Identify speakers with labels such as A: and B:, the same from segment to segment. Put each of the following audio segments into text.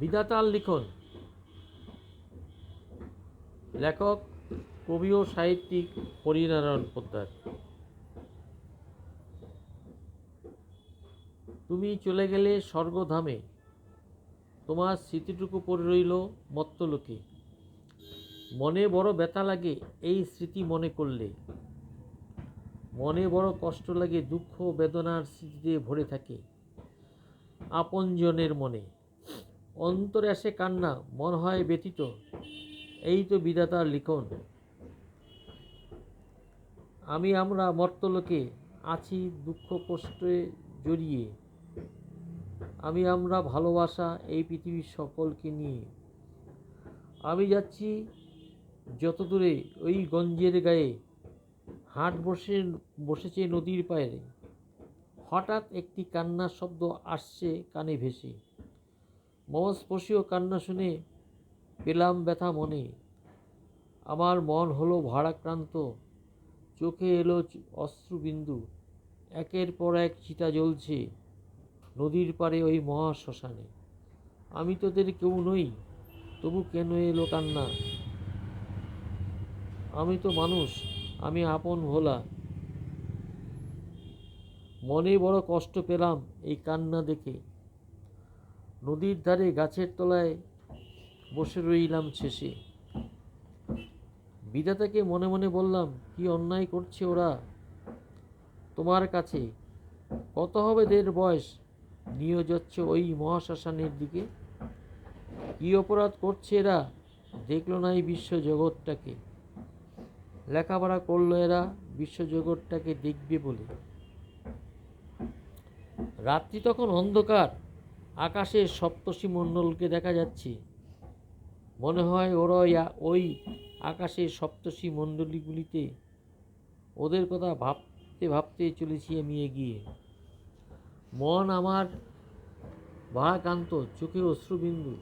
A: বিধাতার লিখন। লেখক, কবি ও সাহিত্যিক হরিনারায়ণ পোদ্দার। তুমি চলে গেলে স্বর্গধামে। তোমার স্মৃতিটুকু পড়ে রইল মত্তলোকে। মনে বড় ব্যথা লাগে এই স্মৃতি মনে করলে। মনে বড় কষ্ট লাগে দুঃখ বেদনার স্মৃতিতে ভরে থাকে। আপনজনের মনে। অন্তরে আসে কান্না, মন হয় ব্যতীত এই তো বিধাতার লিখন। আমি আমরা মর্তলোকে আছি দুঃখ কষ্টে জড়িয়ে। আমি আমরা ভালোবাসা এই পৃথিবীর সকলকে নিয়ে। আমি যাচ্ছি যত দূরে ওই গঞ্জের গায়ে। হাট বসে, বসেছে নদীর পায়ে হঠাৎ একটি কান্নার শব্দ আসছে কানে ভেসে। মমস্পর্শীয় কান্না শুনে পেলাম ব্যথা মনে। আমার মন হলো ভারাক্রান্ত। চোখে এলো অশ্রুবিন্দু। একের পর এক চিতা জ্বলছে নদীর পাড়ে ওই মহা শ্মশানে আমি তোদের কেউ নই, তবু কেন এলো কান্না? আমি তো মানুষ, আমি আপন ভোলা। মনে বড় কষ্ট পেলাম এই কান্না দেখে। নদীর ধারে গাছের তলায় বসে রইলাম শেষে। বিধাতাকে মনে মনে বললাম, কি অন্যায় করছে ওরা? তোমার কাছে কত হবে দের বয়স? নিয়ে যাচ্ছে ওই মহাশ্মশানের দিকে। কি অপরাধ করছে এরা? দেখল না এই বিশ্ব জগৎটাকে লেখাপড়া করল এরা, বিশ্বজগৎটাকে দেখবে বলে। রাত্রি তখন অন্ধকার। আকাশে সপ্তর্ষি মণ্ডলকে দেখা যাচ্ছে। মনে হয় ওরা ওই আ- ওই আকাশের সপ্তর্ষি মণ্ডলীগুলিতে ওদের কথা ভাবতে ভাবতে চলেছি আমি এগিয়ে। মন আমার ভারাকান্ত চোখে অশ্রুবিন্দু।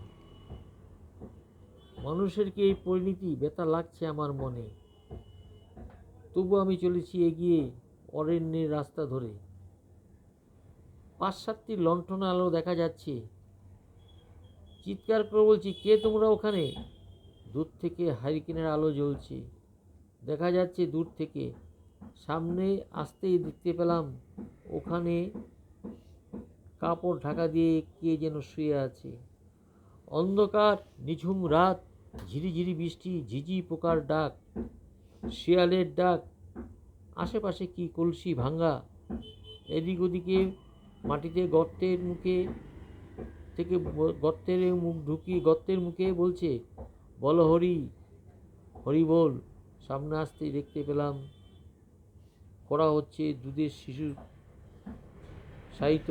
A: মানুষের কি এই পরিণতি ব্যথা লাগছে আমার মনে? তবু আমি চলেছি এগিয়ে অরণ্যের রাস্তা ধরে। পাঁচ সাতটি লণ্ঠন আলো দেখা যাচ্ছে। চিৎকার করে বলছি, কে তোমরা ওখানে? দূর থেকে হারিকেনের আলো জ্বলছে। দেখা যাচ্ছে দূর থেকে। সামনে আসতেই দেখতে পেলাম, ওখানে কাপড় ঢাকা দিয়ে কে যেন শুয়ে আছে। অন্ধকার, নিঝুম রাত, ঝিরিঝিরি বৃষ্টি, ঝিঝি পোকার ডাক, শিয়ালের ডাক, আশেপাশে কি কলসি ভাঙ্গা এদিক ওদিকে মাটিতে গর্তের মুখে থেকে গর্তের মুখ ঢুকিয়ে, গর্তের মুখে বলছে, বলো হরি হরি বল। সামনে আসতেই দেখতে পেলাম, করা হচ্ছে দুধের শিশুর সাহিত্য।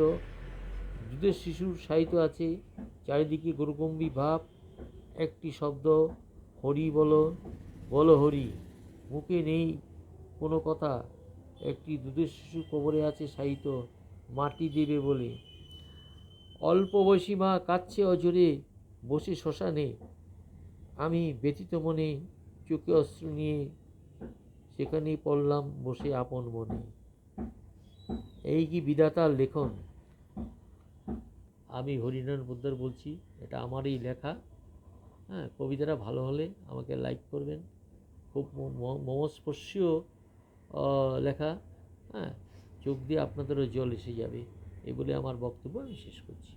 A: দুধের শিশুর সাহিত্য আছে, চারিদিকে গরুগম্ভী ভাব, একটি শব্দ, হরি বলো বলো হরি। মুখে নেই কোনো কথা, একটি দুধের শিশু কবরে আছে সাহিত্য। মাটি দেবে বলে। অল্প বয়সী মা কাচ্ছে অজরে বসে শ্মশানে। আমি ব্যথিত মনে চোখে অস্ত্র নিয়ে সেখানেই পড়লাম বসে আপন মনে। এই কি বিধাতার লেখন? আমি হরিনারায়ণ পোদ্দার বলছি, এটা আমারই লেখা। হ্যাঁ কবিতাটা ভালো হলে আমাকে লাইক করবেন। খুব মমস্পর্শীয় লেখা। হ্যাঁ চোখ দিয়ে আপনাদেরও জল এসে যাবে। এই বলে আমার বক্তব্য আমি শেষ করছি।